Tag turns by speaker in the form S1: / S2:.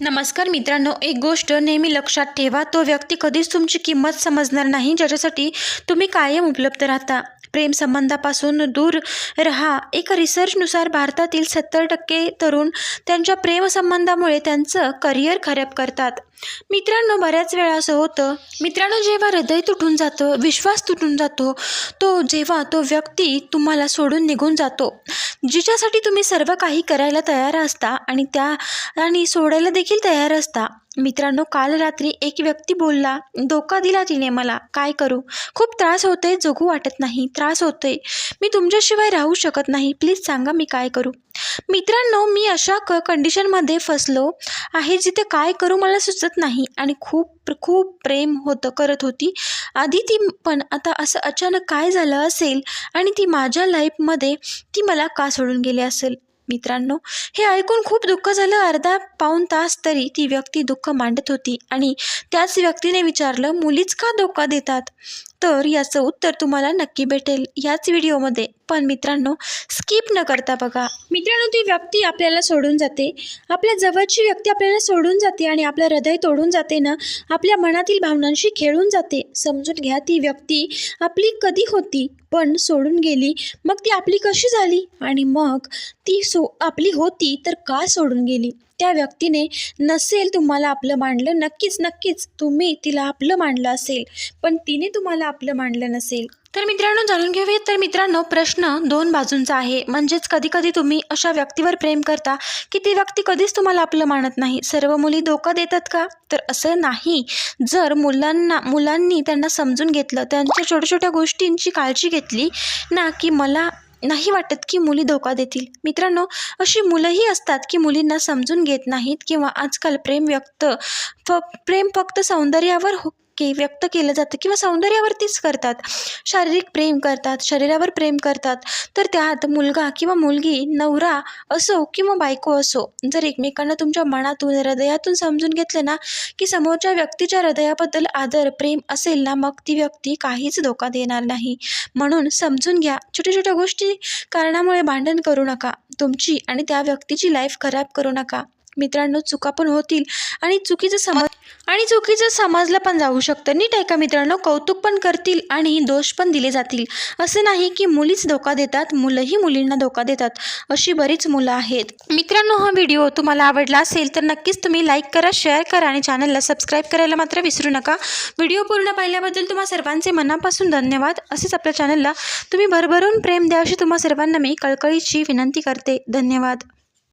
S1: नमस्कार मित्रांनो एक गोष्ट नेहमी लक्षात ठेवा तो व्यक्ती कधीच तुमची किंमत समजणार नाही ज्याच्यासाठी तुम्ही कायम उपलब्ध राहता. प्रेमसंबंधापासून दूर रहा. एका रिसर्चनुसार भारतातील सत्तर टक्के तरुण त्यांच्या प्रेमसंबंधामुळे त्यांचं करिअर खराब करतात. मित्रांनो बऱ्याच वेळा असं होतं मित्रांनो जेव्हा हृदय तुटून जातं विश्वास तुटून जातो तो जेव्हा तो व्यक्ती तुम्हाला सोडून निघून जातो. जिच्यासाठी तुम्ही सर्व काही करायला तयार असता आणि त्या आणि सोडायला देखील तयार असता मित्रांनो काल रात्री एक व्यक्ती बोलला धोका दिला तिने मला काय करू? खूप त्रास होतोय जगू वाटत नाही त्रास होतोय. मी तुमच्याशिवाय राहू शकत नाही प्लीज सांगा मी काय करू? मित्रांनो मी अशा क कंडिशनमध्ये फसलो आहे जिथे काय करू मला सुचत नाही आणि खूप खूप प्रेम होतं करत होती. आधी ती पण आता असं अचानक काय झालं असेल आणि ती माझ्या लाईफमध्ये ती मला का सोडून गेली असेल? मित्रांनो हे ऐकून खूप दुःख झालं. अर्धा पाऊण तास तरी ती व्यक्ती दुःख मांडत होती आणि त्याच व्यक्तीने विचारलं मुलीच का धोका देतात? तर याचं उत्तर तुम्हाला नक्की भेटेल याच व्हिडिओमध्ये. पण मित्रांनो स्किप न करता बघा. मित्रांनो ती व्यक्ती आपल्याला सोडून जाते. आपल्या जवळची व्यक्ती आपल्याला सोडून जाते आणि आपलं हृदय तोडून जाते ना आपल्या मनातील भावनांशी खेळून जाते. समजून घ्या ती व्यक्ती आपली कधी होती? पण सोडून गेली. मग ती आपली कशी झाली? आणि मग ती सो आपली होती तर का सोडून गेली? त्या व्यक्तीने नसेल तुम्हाला आपलं मांडलं नक्कीच नक्कीच तुम्ही तिला आपलं मांडलं असेल. पण तिने तुम्हाला आपलं मांडलं नसेल. तर मित्रांनो जाणून घेऊयात. तर मित्रांनो प्रश्न दोन बाजूंचा आहे. म्हणजेच कधी कधी तुम्ही अशा व्यक्तीवर प्रेम करता की ती व्यक्ती कधीच तुम्हाला आपलं मानत नाही? सर्व मुली धोका देतात का? तर असं नाही. जर मुलांना मुलांनी त्यांना समजून घेतलं त्यांच्या छोट्या छोट्या गोष्टींची काळजी घेतली ना की मला नाही वाटत की मुली धोका देतील. मित्रांनो अशी मुलंही असतात की मुलींना समजून घेत नाहीत किंवा आजकाल प्रेम व्यक्त फ प्रेम फक्त सौंदर्यावर हो के व्यक्त केलं जातं किंवा सौंदर्यावरतीच करतात. शारीरिक प्रेम करतात शरीरावर प्रेम करतात. तर त्यात मुलगा किंवा मुलगी नवरा असो किंवा बायको असो जर एकमेकांना तुमच्या मनातून हृदयातून समजून घेतलं ना की समोरच्या व्यक्तीच्या हृदयाबद्दल आदर प्रेम असेल ना मग ती व्यक्ती काहीच धोका देणार नाही. म्हणून समजून घ्या. छोट्या छोट्या गोष्टी कारणामुळे भांडण करू नका. तुमची आणि त्या व्यक्तीची लाईफ खराब करू नका. मित्रांनो चुका पण होतील. आणि चुकीचं समज आणि चुकीचं समजलं पण जाऊ शकतं. नीट ऐका मित्रांनो कौतुक पण करतील आणि दोष पण दिले जातील. असं नाही की मुलीच धोका देतात मुलंही मुलींना धोका देतात. अशी बरीच मुलं आहेत. मित्रांनो हा व्हिडिओ तुम्हाला आवडला असेल तर नक्कीच तुम्ही लाईक करा शेअर करा आणि चॅनलला सबस्क्राईब करायला मात्र विसरू नका. व्हिडिओ पूर्ण पाहिल्याबद्दल तुम्हा सर्वांचे मनापासून धन्यवाद. असेच आपल्या चॅनलला तुम्ही भरभरून प्रेम द्या अशी तुम्हा सर्वांना मी कळकळीची विनंती करते. धन्यवाद.